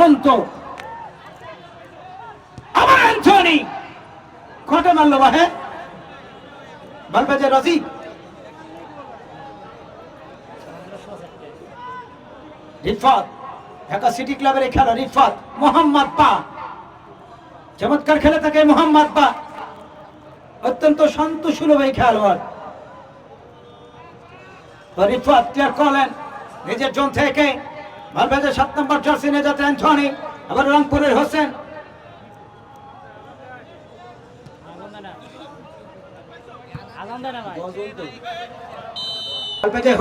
মুক্ত আবার অ্যান্থনি। কটা মারলো বাহে? বলবে যে রসিদ রিফাত, ঢাকা সিটি ক্লাবের এই খেলা, রিফাত, মোহাম্মদ পা। চমৎকার খেলে থাকে মোহাম্মদ পা। অত্যন্ত শান্ত সুলভ এই খেলোয়াড়। রিফাত করলেন। নিজের জোন থেকে মালবেজের সাত নম্বর জার্সি নিয়ে যাচ্ছেন অ্যান্থনি, আবার রংপুরের হোসেন।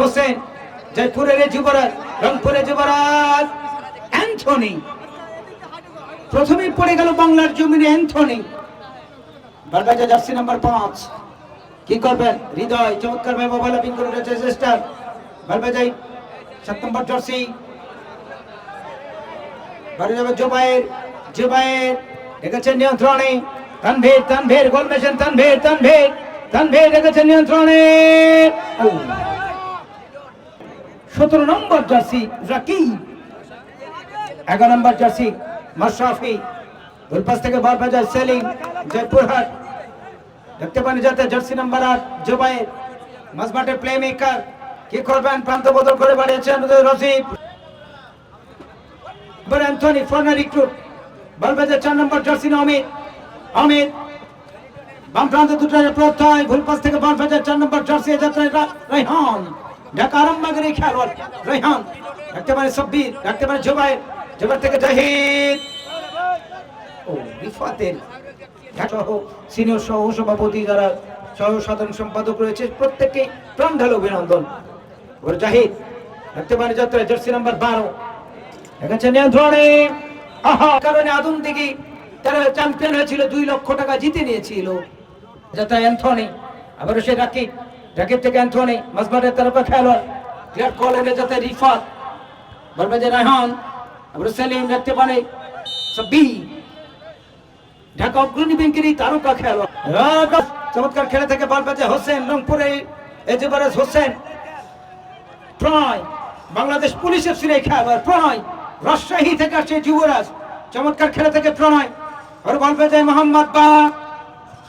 হোসেন, জয়পুরের যুবরাজ, রংপুরের যুবরাজ, অ্যান্থনি। প্রথমেই পড়ে গেল বাংলার জমিনে অ্যান্থনি। বারবাজা জার্সি নাম্বার পাঁচ। কি করবেন হৃদয় চমৎকার ভাবে মোবাইল ওপেন করে রয়েছে চেষ্টার বারবাজাই সাত নম্বর জার্সি। নিয়ন্ত্রণে। নিয়ন্ত্রণে। সতেরো নম্বর জার্সি রাকিব। এগারো নম্বর জার্সি মাশরাফি। গোলপাস থেকে বল সেলিম জয়পুরহাট। দেখতে পানি যাতে জার্সি নাম্বার আট জুবাইর মাঝমাঠে প্লে মেকার কি করবেন, প্রান্ত বদল করে বাড়িয়েছেন রসিদ এবার অ্যান্থনি ফর্নার রিক্রুট বল চার নম্বর জার্সি না অমিত অমিত বাম প্রান্ত দুটো প্রত্যয় ভুল পাশ থেকে বল বাজায় চার নম্বর জার্সি যাত্রায় রাইহান ঢাকা আরামবাগের এই খেলোয়াড় রাইহান দেখতে পারে সব্বির দেখতে পারে জুবাইর জুবাইর থেকে জাহিদ। ও, রিফাতের সহ সিনিয়র সহ সভাপতি যারা সহ সাধারণ সম্পাদক রয়েছে প্রত্যেককে প্রাণ ঢালো অভিনন্দন। ওর জাহিদ দেখতে পারে যাত্রা জার্সি নাম্বার বারো। দেখাচ্ছে নিয়ন্ত্রণে। আহা, কারণে আদম দিঘি তারা চ্যাম্পিয়ন হয়েছিল, দুই লক্ষ টাকা জিতে নিয়েছিল। যাত্রা অ্যান্থনি, আবারও সে রাকিব রাকিব থেকে অ্যান্থনি মাসবাটের তারকা খেলোয়াড় কল এনে যাতে রিফাত বলবে যে রায়হান আবার সেলিম দেখতে পারে সব্বি ঢাকা অগ্রণী ব্যাংকের এই তারকা খেলোয়াড়। চমৎকার খেলে থেকে বল বাজে হোসেন রংপুরে, এজেবারেজ হোসেন, প্রণয়, বাংলাদেশ পুলিশের সিনে খেলোয়াড়, প্রণয়। রাজশাহী থেকে আসছে যুবরাজ। চমৎকার খেলে থেকে প্রণয়। ওর বল বাজায় মোহাম্মদ বা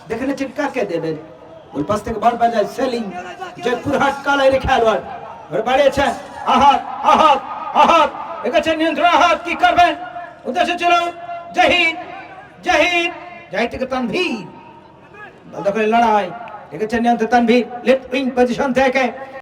দেখে নিচ্ছেন কাকে দেবেন? ওর পাশ থেকে বল বাজায় সেলিম। জয়পুরহাট কালাইয়ের খেলোয়াড়। ওর বাড়িয়েছেন আহাত আহাত আহাত এগেছেন নিয়ন্ত্রণ আহাত কি করবেন? উদ্দেশ্য ছিল জাহিদ জাহিদ জাহিদ থেকে তানভীর। বল দখলের লড়াই। এগেছেন নিয়ন্ত্রণ, তানভীর। লেফট উইং পজিশন থেকে।